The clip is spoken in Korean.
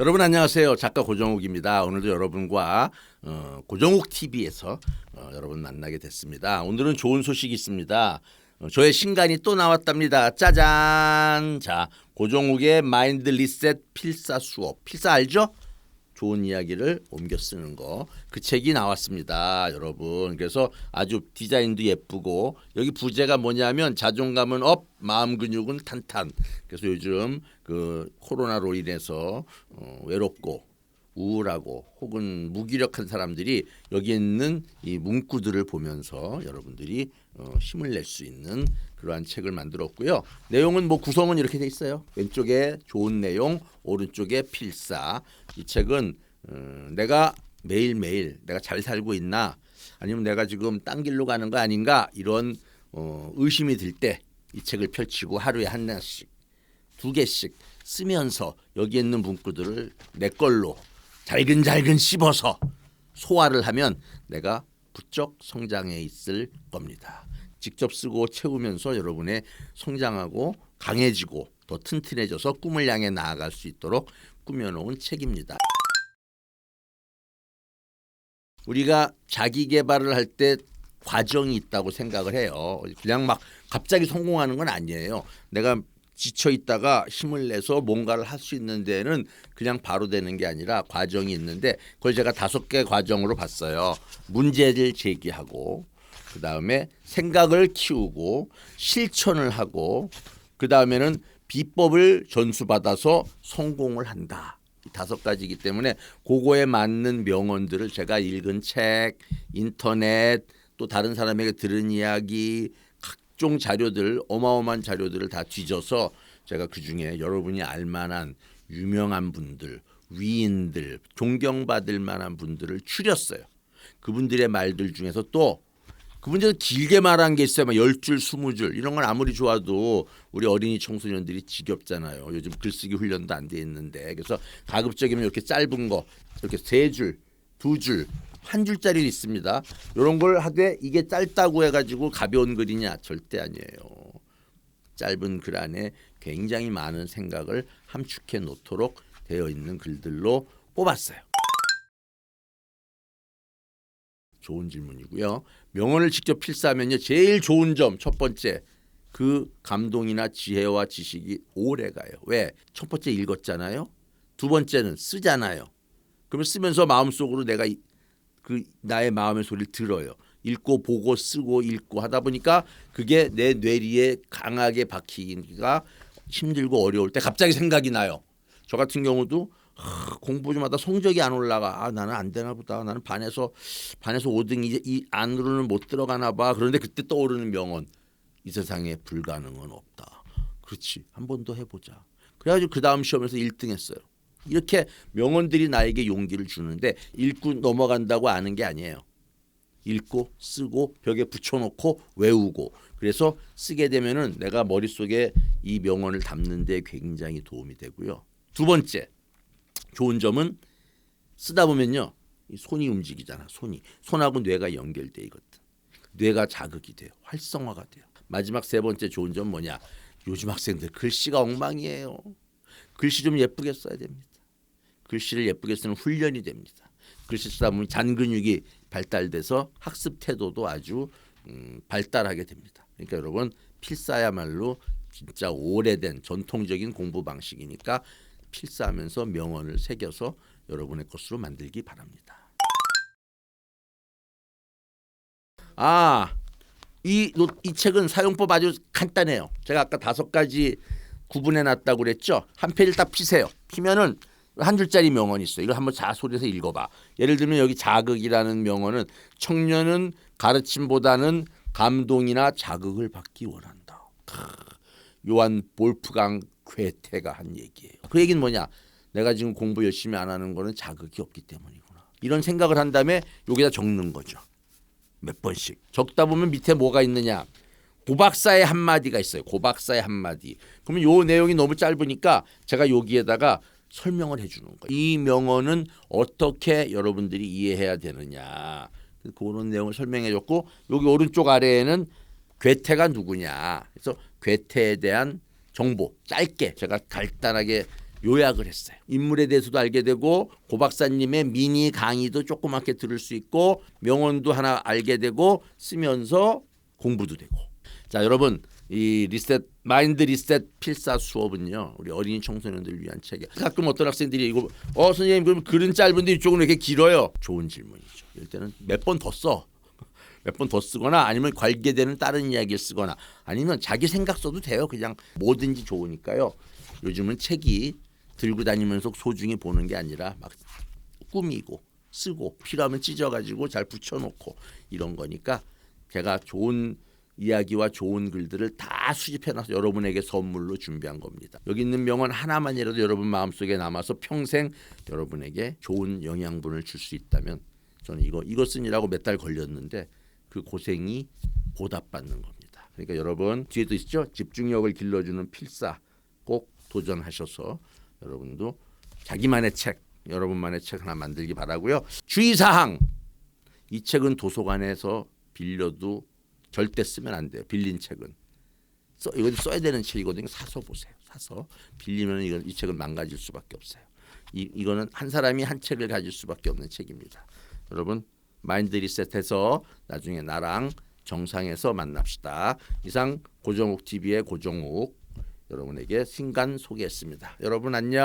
여러분 안녕하세요. 작가 고정욱입니다. 오늘도 여러분과 어, 고정욱 TV에서 어, 여러분 만나게 됐습니다. 오늘은 좋은 소식이 있습니다. 어, 저의 신간이 또 나왔답니다. 짜잔! 자, 고정욱의 마인드 리셋 필사 수업. 필사 알죠? 좋은 이야기를 옮겨 쓰는 거. 그 책이 나왔습니다, 여러분. 그래서 아주 디자인도 예쁘고 여기 부제가 뭐냐면 자존감은 업, 마음 근육은 탄탄. 그래서 요즘 그 코로나로 인해서 어, 외롭고 우울하고 혹은 무기력한 사람들이 여기 있는 이 문구들을 보면서 여러분들이 어, 힘을 낼 수 있는 그러한 책을 만들었고요. 내용은 뭐 구성은 이렇게 돼 있어요. 왼쪽에 좋은 내용, 오른쪽에 필사. 이 책은 어, 내가 매일 매일 내가 잘 살고 있나 아니면 내가 지금 딴 길로 가는 거 아닌가 이런 어, 의심이 들 때 이 책을 펼치고 하루에 하나씩 두 개씩 쓰면서 여기 있는 문구들을 내 걸로 잘근잘근 씹어서 소화를 하면 내가 부쩍 성장해 있을 겁니다. 직접 쓰고 채우면서 여러분의 성장하고 강해지고 더 튼튼해져서 꿈을 향해 나아갈 수 있도록 꾸며놓은 책입니다. 우리가 자기 개발을 할 때 과정이 있다고 생각을 해요. 그냥 막 갑자기 성공하는 건 아니에요. 내가 지쳐 있다가 힘을 내서 뭔가를 할 수 있는 데는 그냥 바로 되는 게 아니라 과정이 있는데 그걸 제가 다섯 개 과정으로 봤어요. 문제를 제기하고 그 다음에 생각을 키우고 실천을 하고 그 다음에는 비법을 전수받아서 성공을 한다. 이 다섯 가지이기 때문에 그거에 맞는 명언들을 제가 읽은 책, 인터넷 또 다른 사람에게 들은 이야기 각종 자료들 어마어마한 자료들을 다 뒤져서 제가 그 중에 여러분이 알만한 유명한 분들 위인들 존경받을 만한 분들을 추렸어요. 그분들의 말들 중에서 또 그분들 길게 말한 게 있어요. 막열 줄, 스무 줄 이런 건 아무리 좋아도 우리 어린이 청소년들이 지겹잖아요. 요즘 글쓰기 훈련도 안 돼 있는데 그래서 가급적이면 이렇게 짧은 거 이렇게 세 줄, 두 줄, 한 줄짜리 있습니다. 이런 걸 하되 이게 짧다고 해가지고 가벼운 글이냐 절대 아니에요. 짧은 글 안에 굉장히 많은 생각을 함축해 놓도록 되어 있는 글들로 뽑았어요. 좋은 질문이고요. 명언을 직접 필사하면요. 제일 좋은 점 첫 번째 그 감동이나 지혜와 지식이 오래 가요. 왜? 첫 번째 읽었잖아요. 두 번째는 쓰잖아요. 그러면 쓰면서 마음속으로 내가 이- 그 나의 마음의 소리를 들어요. 읽고 보고 쓰고 읽고 하다 보니까 그게 내 뇌리에 강하게 박히기가 힘들고 어려울 때 갑자기 생각이 나요. 저 같은 경우도 하, 공부 좀 하다 성적이 안 올라가. 아, 나는 안 되나 보다. 나는 반에서 반에서 5등 이제 이 안으로는 못 들어가나 봐. 그런데 그때 떠오르는 명언. 이 세상에 불가능은 없다. 그렇지. 한 번 더 해보자. 그래가지고 그 다음 시험에서 1등 했어요. 이렇게 명언들이 나에게 용기를 주는데 읽고 넘어간다고 아는 게 아니에요. 읽고 쓰고 벽에 붙여놓고 외우고 그래서 쓰게 되면은 내가 머릿속에 이 명언을 담는 데 굉장히 도움이 되고요. 두 번째 좋은 점은 쓰다 보면요. 이 손이 움직이잖아. 손이. 손하고 뇌가 연결돼 있거든. 뇌가 자극이 돼요. 활성화가 돼요. 마지막 세 번째 좋은 점 뭐냐? 요즘 학생들 글씨가 엉망이에요. 글씨 좀 예쁘게 써야 됩니다. 글씨를 예쁘게 쓰는 훈련이 됩니다. 글씨 쓰다 보면 잔근육이 발달돼서 학습 태도도 아주 음, 발달하게 됩니다. 그러니까 여러분 필사야말로 진짜 오래된 전통적인 공부 방식이니까 필사하면서 명언을 새겨서 여러분의 것으로 만들기 바랍니다. 아, 이, 노- 이 책은 사용법 아주 간단해요. 제가 아까 다섯 가지 구분해 놨다고 그랬죠. 한 페이지를 딱 피세요. 피면은 한 줄짜리 명언이 있어요. 이거 한번 자 소리에서 읽어봐. 예를 들면 여기 자극이라는 명언은 청년은 가르침보다는 감동이나 자극을 받기 원한다. 크, 요한 볼프강 괴테가 한 얘기예요. 그 얘기는 뭐냐? 내가 지금 공부 열심히 안 하는 거는 자극이 없기 때문이구나. 이런 생각을 한 다음에 여기다 적는 거죠. 몇 번씩 적다 보면 밑에 뭐가 있느냐 고박사의 한마디가 있어요 고박사의 한마디 그러면 요 내용이 너무 짧으니까 제가 여기에다가 설명을 해주는 거예요 이 명언은 어떻게 여러분들이 이해해야 되느냐 그런 내용을 설명해 줬고 여기 오른쪽 아래에는 괴테가 누구냐 그래서 괴테에 대한 정보 짧게 제가 간단하게 요약을 했어요. 인물에 대해서도 알게 되고 고 박사님의 미니 강의도 조그맣게 들을 수 있고 명언도 하나 알게 되고 쓰면서 공부도 되고. 자, 여러분 이 리셋 마인드 리셋 필사 수업은요 우리 어린이 청소년들 위한 책이에요. 가끔 어떤 학생들이 이거 어 선생님 그럼 글은 짧은데 이쪽은 왜 이렇게 길어요? 좋은 질문이죠. 이럴 때는 몇 번 더 써. 몇 번 더 쓰거나 아니면 관계되는 다른 이야기를 쓰거나 아니면 자기 생각 써도 돼요. 그냥 뭐든지 좋으니까요. 요즘은 책이 들고 다니면서 소중히 보는 게 아니라 막 꾸미고 쓰고 필요하면 찢어가지고 잘 붙여놓고 이런 거니까 제가 좋은 이야기와 좋은 글들을 다 수집해놔서 여러분에게 선물로 준비한 겁니다. 여기 있는 명언 하나만이라도 여러분 마음속에 남아서 평생 여러분에게 좋은 영양분을 줄 수 있다면 저는 이거 이거 쓰느라고 몇 달 걸렸는데 그 고생이 보답받는 겁니다. 그러니까 여러분 뒤에도 있죠 집중력을 길러주는 필사 꼭 도전하셔서 여러분도 자기만의 책 여러분만의 책 하나 만들기 바라고요. 주의사항 이 책은 도서관에서 빌려도 절대 쓰면 안 돼요. 빌린 책은 써 이건 써야 되는 책이거든요. 사서 보세요. 사서 빌리면 이건 이 책은 망가질 수밖에 없어요. 이 이거는 한 사람이 한 책을 가질 수밖에 없는 책입니다. 여러분 마인드 리셋해서 나중에 나랑 정상에서 만납시다. 이상 고정욱 TV의 고정욱 여러분에게 신간 소개했습니다. 여러분 안녕.